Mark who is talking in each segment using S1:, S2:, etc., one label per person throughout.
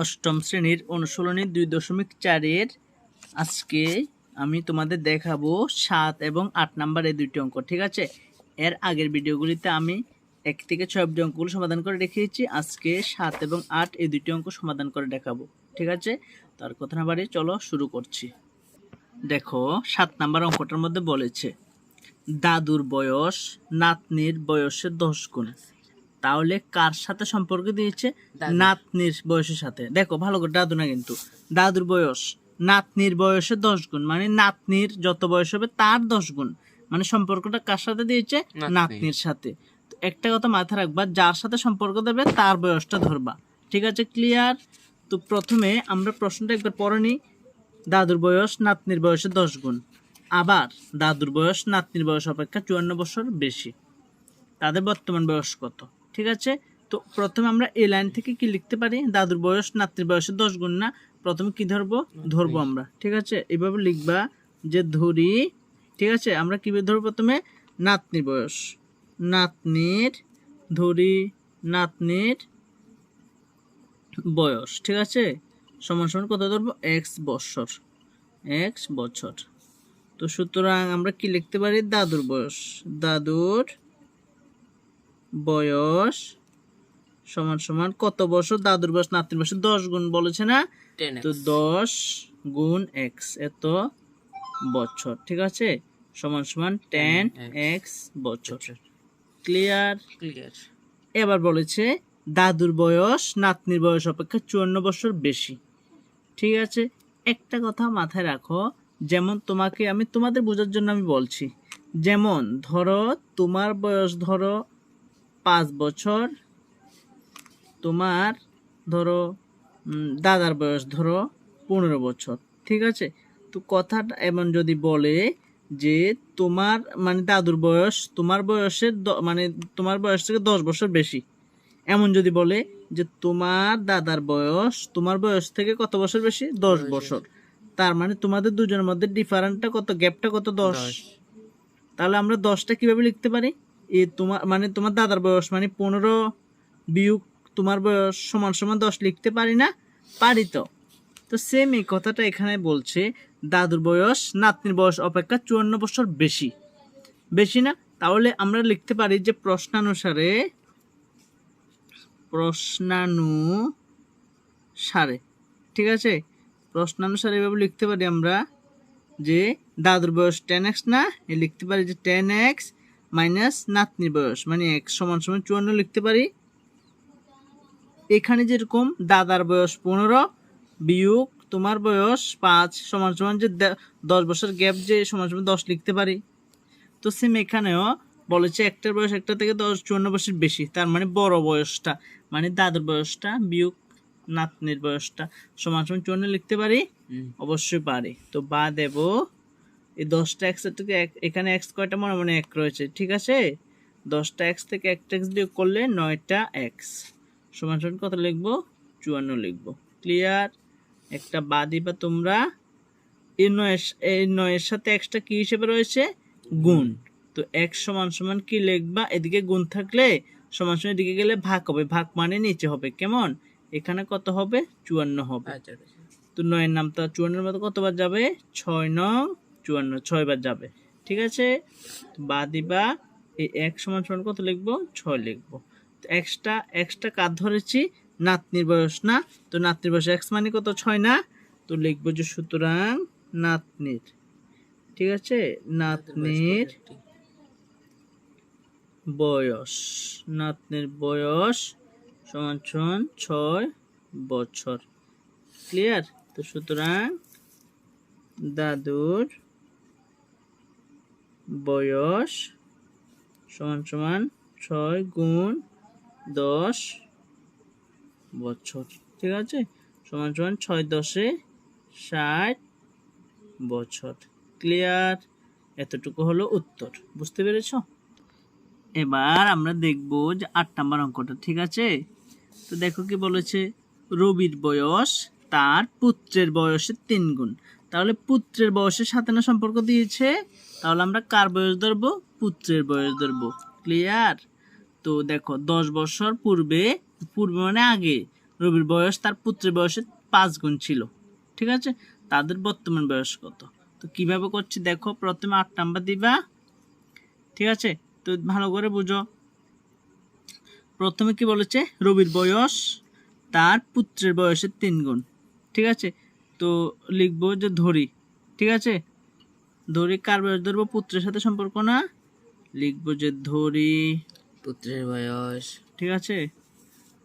S1: অষ্টম শ্রেণির অনুশীলনী দুই দশমিক চারের আজকে আমি তোমাদের দেখাবো সাত এবং আট নাম্বার এই দুইটি অঙ্ক, ঠিক আছে? এর আগের ভিডিওগুলিতে আমি এক থেকে ছয় অব্দি অঙ্কগুলো সমাধান করে রেখেছি আজকে সাত এবং আট এই দুইটি অঙ্ক সমাধান করে দেখাবো, ঠিক আছে? তার কথা না চলো শুরু করছি। দেখো, সাত নাম্বার অঙ্কটার মধ্যে বলেছে, দাদুর বয়স নাতনির বয়সের দশ গুণ। তাহলে কার সাথে সম্পর্ক দিয়েছে? নাতনির বয়সের সাথে। দেখো ভালো করে দাদু না কিন্তু। দাদুর বয়স। নাতনির বয়সে দশ গুণ। মানে নাতনির যত বয়স হবে তার দশ গুণ। মানে সম্পর্কটা কার সাথে দিয়েছে?
S2: নাতনির।
S1: সাথে। একটা কথা মাথায় রাখবা যার সাথে সম্পর্ক দেবে তার বয়সটা ধরবা। ঠিক আছে ক্লিয়ার তো প্রথমে আমরা প্রশ্নটা একবার পড়ে নিই। দাদুর বয়স নাতনির বয়সে দশ গুণ। আবার দাদুর বয়স নাতনির বয়স অপেক্ষা চুয়ান্ন বছর বেশি। তাদের বর্তমান বয়স কত? ঠিক আছে? তো প্রথমে আমরা এই লাইন থেকে কি লিখতে পারি? দাদুর বয়স নাতনির বয়সে দশ গুণ না? প্রথমে কি ধরবো? ধরবো আমরা ঠিক আছে? এভাবে লিখবা যে ধরি ঠিক আছে? আমরা কীভাবে ধরবো প্রথমে? নাতনির বয়স। নাতনির ধরি নাতনির বয়স ঠিক আছে? সমান সমান কত ধরবো? এক্স বছর এক্স বছর তো সুতরাং আমরা কি লিখতে পারি? দাদুর বয়স। দাদুর বয়স সমান সমান কত বছর? দাদুর বয়স নাতির বয়স দশ গুণ বলেছে না? তো দশ গুণ এক্স এত বছর ঠিক আছে? সমান সমান টেন এক্স। বছর। ক্লিয়ার?
S2: ক্লিয়ার।
S1: এবার বলেছে দাদুর বয়স নাতনির বয়স অপেক্ষা চুয়ান্ন বছর বেশি। ঠিক আছে? একটা কথা মাথায় রাখো যেমন তোমাকে আমি তোমাদের বোঝার জন্য আমি বলছি। যেমন ধরো তোমার বয়স ধরো পাঁচ বছর। তোমার ধরো দাদার বয়স ধরো পনেরো বছর ঠিক আছে? তো কথাটা এমন যদি বলে যে তোমার মানে দাদুর বয়স তোমার বয়সের মানে তোমার বয়স থেকে দশ বছর বেশি। এমন যদি বলে যে তোমার দাদার বয়স তোমার বয়স থেকে কত বছর বেশি? দশ বছর। তার মানে তোমাদের দুজনের মধ্যে ডিফারেন্টটা কত গ্যাপটা কত? দশ। তাহলে আমরা দশটা কীভাবে লিখতে পারি? এ তোমার মানে তোমার দাদার বয়স মানে পনেরো বিয়োগ তোমার বয়স সমান সমান দশ লিখতে পারি না? পারি তো। তো সেম এই কথাটা এখানে বলছে, দাদুর বয়স, নাতনির বয়স অপেক্ষা চুয়ান্ন বছর বেশি। বেশি না? তাহলে আমরা লিখতে পারি যে প্রশ্নানুসারে প্রশ্নানুসারে, ঠিক আছে? প্রশ্নানুসারে এভাবে লিখতে পারি আমরা যে দাদুর বয়স টেন এক্স না, এ লিখতে পারি যে টেন এক্স মাইনাস নাতনির বয়স মানে এক্স সমান সমান চুয়ান্ন লিখতে পারি। এখানে যেরকম দাদার বয়স পনেরো বিয়োগ তোমার বয়স পাঁচ সমান সমান যে দশ বছর গ্যাপ যে সমান সমান দশ লিখতে পারি। তো সেম এখানেও বলেছে একটার বয়স একটা থেকে দশ চুয়ান্ন বছর বেশি তার মানে বড় বয়সটা মানে দাদুর বয়সটা বিয়োগ নাতনির বয়সটা সমান সমান চুয়ান্ন লিখতে পারি। অবশ্যই পারি। তো বা দেব এই দশটা এক্স থেকে এখানে এক্স কয়টা মনে মনে এক রয়েছে? ঠিক আছে? দশটা এক্স থেকে একটা এক্স বিয়োগ করলে নয়টা এক্স সমান সমান কত লিখব? চুয়ান্ন লিখব। ক্লিয়ার একটা বা দিবা তোমরা এই নয়ের এই নয়ের সাথে এক্সটা কী হিসেবে রয়েছে? গুণ। তো এক সমান সমান কি লিখবা? এদিকে গুণ থাকলে সমান সমান এদিকে গেলে ভাগ হবে। ভাগ মানে নিচে হবে। কেমন? এখানে কত হবে? চুয়ান্ন হবে।
S2: আচ্ছা।
S1: তো নয়ের নামটা চুয়ান্নের মতো কতবার যাবে? ছয় নং চুয়ান্ন ছয়বার যাবে। ঠিক আছে? বা দিবা, এই এক সমান সমান কত লিখব? ছয় লিখব। তো এক্সটা এক্সটা কার ধরেছি? নাতনির বয়স না? তো নাতনির বয়স এক্স মানে কত? ছয় না? তো লিখব যে সুতরাং নাতনির। ঠিক আছে? নাতনির বয়স। নাতনির বয়স সমান সমান ছয় বছর। ক্লিয়ার তো সুতরাং দাদুর বয়স সমান সমান ছয় গুণ দশ বছর, ঠিক আছে? সমান সমান ছয় দশে ষাট বছর। ক্লিয়ার এতটুকু হলো উত্তর। বুঝতে পেরেছ? এবার আমরা দেখব যে আট নাম্বার অঙ্কটা, ঠিক আছে? তো দেখো কি বলেছে, রবির বয়স তার পুত্রের বয়সের তিন গুণ। তাহলে পুত্রের বয়সের সাথে না সম্পর্ক দিয়েছে? তাহলে আমরা কার বয়স ধরবো? পুত্রের বয়স ধরবো। ক্লিয়ার তো দেখো, দশ বছর পূর্বে পূর্বে মানে আগে। রবির বয়স তার পুত্রের বয়সের পাঁচ গুণ ছিল। ঠিক আছে? তাদের বর্তমান বয়স কত? তো কীভাবে করছি দেখো, প্রথমে আট নাম্বার দিবা। ঠিক আছে? তো ভালো করে বুঝো। প্রথমে কি বলেছে? রবির বয়স তার পুত্রের বয়সের তিন গুণ। ঠিক আছে? তো লিখব যে ধরি ঠিক আছে? ধরি কার বয়স? ধরবো পুত্রের সাথে সম্পর্ক না? লিখব যে ধরি
S2: পুত্রের বয়স।
S1: ঠিক আছে?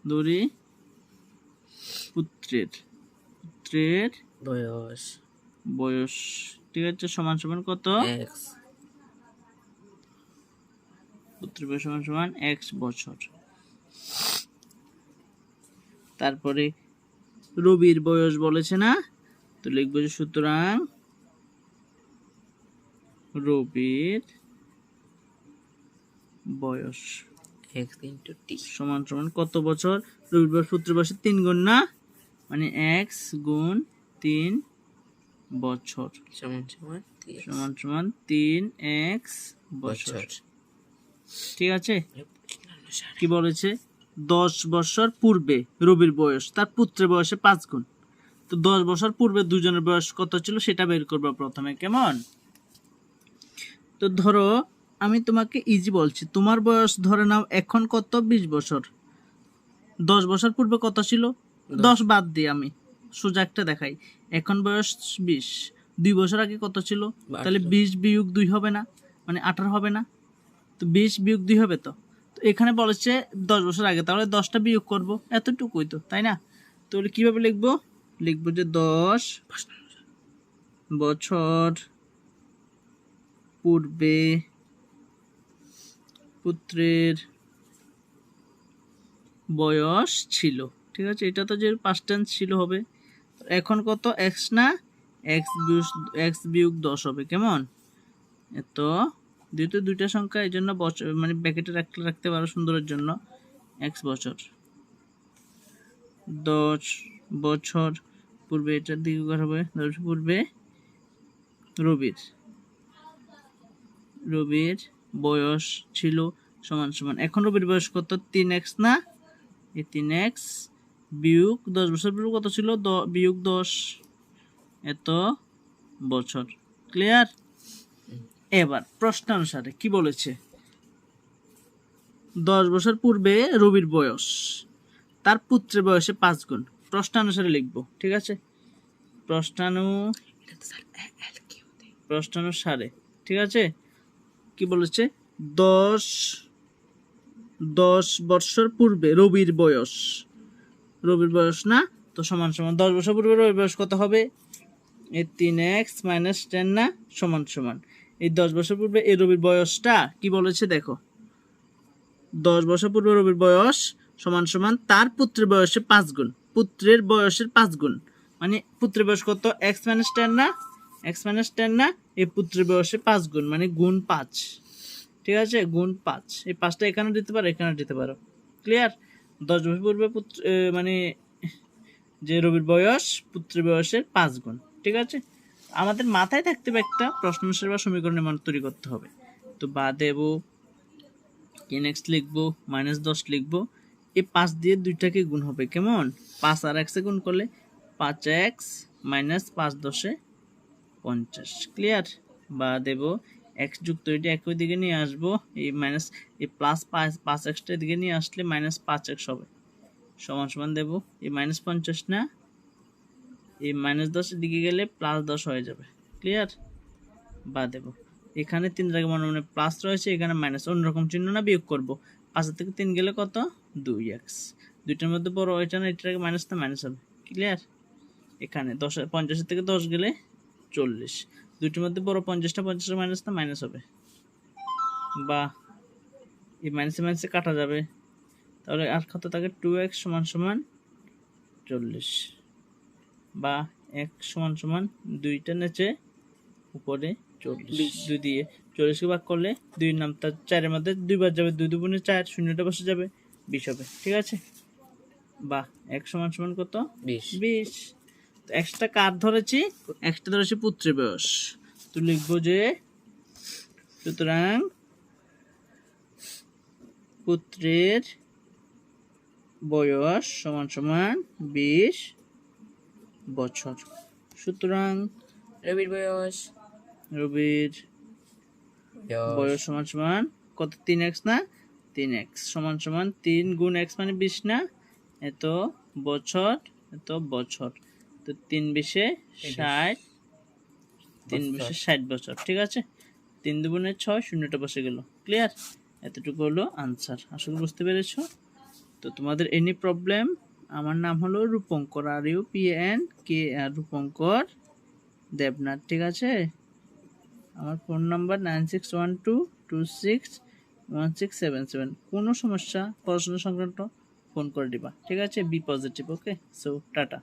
S1: ধরি পুত্রের পুত্রের
S2: বয়স।
S1: বয়স ঠিক আছে? সমান সমান কত?
S2: এক্স
S1: পুত্রের বয়স সমান সমান এক্স বছর। তারপরে রবির বয়স বলেছে না? তো লিখব যে সুতরাং রবির বয়স
S2: এক্স ইন্টু টি
S1: সমান সমান কত বছর? রবির বয়স পুত্রের বয়সের তিন গুণ না? মানে এক্স গুণ তিন বছর।
S2: সমান সমান তিন।
S1: সমান সমান তিন এক্স বছর। ঠিক আছে? কি বলেছে? দশ বছর পূর্বে রবির বয়স তার পুত্রের বয়সে পাঁচ গুণ। তো দশ বছর পূর্বে দুজনের বয়স কত ছিল সেটা বের করব প্রথমে কেমন? তো ধরো আমি তোমাকে ইজি বলছি তোমার বয়স ধরে নাও এখন কত? বিশ বছর। দশ বছর পূর্বে কত ছিল? দশ। বাদ দিই আমি সোজা একটা দেখাই। এখন বয়স বিশ দুই বছর আগে কত ছিল? তাহলে বিশ বিয়োগ দুই হবে না মানে আঠারো হবে না। তো বিশ বিয়োগ দুই হবে তো। তো এখানে বলেছে দশ বছর আগে তাহলে দশটা বিয়োগ করব এতটুকুই তো তাই না? তাহলে কীভাবে লিখব? লিখব যে দশ বছর পূর্বে পুত্রের বয়স ছিল। ঠিক আছে? এটা তো যে পাঁচ টেন্স ছিল হবে। এখন কত? এক্স না? এক্স বিয়োগ এক্স বিয়োগ দশ হবে। কেমন? এত। যেহেতু দুইটা সংখ্যা, এই জন্য বছর মানে ব্যাকেটে রাখতে রাখতে পারো সুন্দরের জন্য। এক্স বছর। দশ বছর পূর্বে, এটার দিকে করা হবে দশ পূর্বে, রবির। রবির বয়স ছিল সমান সমান। এখন রবির বয়স কত? তিন এক্স না? এই তিন এক্স বিয়োগ দশ বছর পূর্বে কত ছিল? বিয়োগ দশ। এত বছর। ক্লিয়ার? এবার প্রশ্নানুসারে কি বলেছে? দশ বছর পূর্বে রবির বয়স, তার পুত্রের বয়সে পাঁচ গুণ। প্রশ্নানুসারে লিখব ঠিক আছে? প্রশ্নানু প্রশ্নানুসারে ঠিক আছে? কি বলেছে? দশ দশ বছর পূর্বে রবির বয়স। রবির বয়স না? তো সমান সমান দশ বছর পূর্বে রবির বয়স কত হবে? এই তিন এক্স মাইনাস টেন না? সমান সমান। এই দশ বছর পূর্বে এই রবির বয়সটা কি বলেছে দেখো? দশ বছর পূর্বে রবির বয়স সমান সমান তার পুত্রের বয়সে পাঁচ গুণ। পুত্রের বয়সের পাঁচ গুণ। মানে পুত্রের বয়স কত? এক্স মাইনাস টেন না? এক্স মাইনাস টেন না? এই পুত্রের বয়সে পাঁচ গুণ মানে গুণ পাঁচ। ঠিক আছে? গুণ পাঁচ। এই পাঁচটা এখানে দিতে পারো, এখানে দিতে পারো। ক্লিয়ার দশ বছর পূর্বে পুত্র মানে যে রবির বয়স, পুত্রের বয়সের পাঁচ গুণ। ঠিক আছে? আমাদের মাথায় থাকতে হবে একটা প্রশ্ন অনুসারে বা সমীকরণের মান তৈরি করতে হবে। তো বা দেব, কি নেক্সট লিখব? মাইনাস দশ লিখব। এই পাঁচ দিয়ে দুইটাকে গুণ হবে, কেমন? পাঁচ আর এক্সে গুণ করলে পাঁচ এক্স মাইনাস পাঁচ দশে পঞ্চাশ। ক্লিয়ার? বা দেব, এক্স যুক্ত এটি একই দিকে নিয়ে আসব, এই মাইনাস, এই প্লাস পাঁচ পাঁচ এক্সটা দিকে নিয়ে আসলে মাইনাস পাঁচ এক্স হবে। সমান সমান দেব, এই মাইনাস পঞ্চাশ না, এই মাইনাস দশের দিকে গেলে প্লাস দশ হয়ে যাবে। ক্লিয়ার? বা দেব, এখানে তিন জায়গায় মনে মনে প্লাস রয়েছে, এখানে মাইনাস অন্যরকম চিহ্ন না বিয়োগ করব। পাঁচের থেকে তিন গেলে কত? দুই এক্স। দুইটার মধ্যে বড় এটা না এটার মাইনাস তো মাইনাস হবে। ক্লিয়ার এখানে দশ পঞ্চাশের থেকে দশ গেলে চল্লিশ। দুইটার মধ্যে বড় পঞ্চাশটা পঞ্চাশটা মাইনাস না মাইনাস হবে। বা এই মাইনাসে মাইনাসে কাটা যাবে। তাহলে আর কত থাকে? টু এক্স সমান সমান চল্লিশ। বা এক সমান সমান দুইটা নিচে উপরে চল্লিশ। দুই দিয়ে চল্লিশকে ভাগ করলে দুই নাম তার চারের মধ্যে দুইবার যাবে দুই দুগুণে চার শূন্যটা বসে যাবে বিশ হবে ঠিক আছে? বা এক সমান সমান কত?
S2: বিশ।
S1: বিশ। তো এক্সট্রা কার ধরেছি? এক্সট্রা ধরেছি পুত্রের বয়স। তো লিখব যে সুতরাং পুত্রের বয়স সমান সমান বিশ বছর। সুতরাং
S2: রবির বয়স।
S1: রবির বয়স সমান সমান কত? তিন এক্স না? তিন এক্স সমান সমান তিন গুণ এক্স মানে বিশ না? এত বছর এত বছর। তো তিন বিশে ষাট তিন বিশে ষাট বছর ঠিক আছে? তিন দুগুণে ছয় শূন্যটা বসে গেল ক্লিয়ার এতটুকু হলো আনসার আসলে বুঝতে পেরেছ? তো তোমাদের এনি প্রবলেম আমার নাম হলো Rupankar R U P N K R Rupankar Debnath ঠিক আছে? আমার phone number nine six one two two six one six seven seven. কোনো সমস্যা, পড়াশোনা সংক্রান্ত, ফোন করে দিবা। ঠিক আছে, B positive, okay? So tata.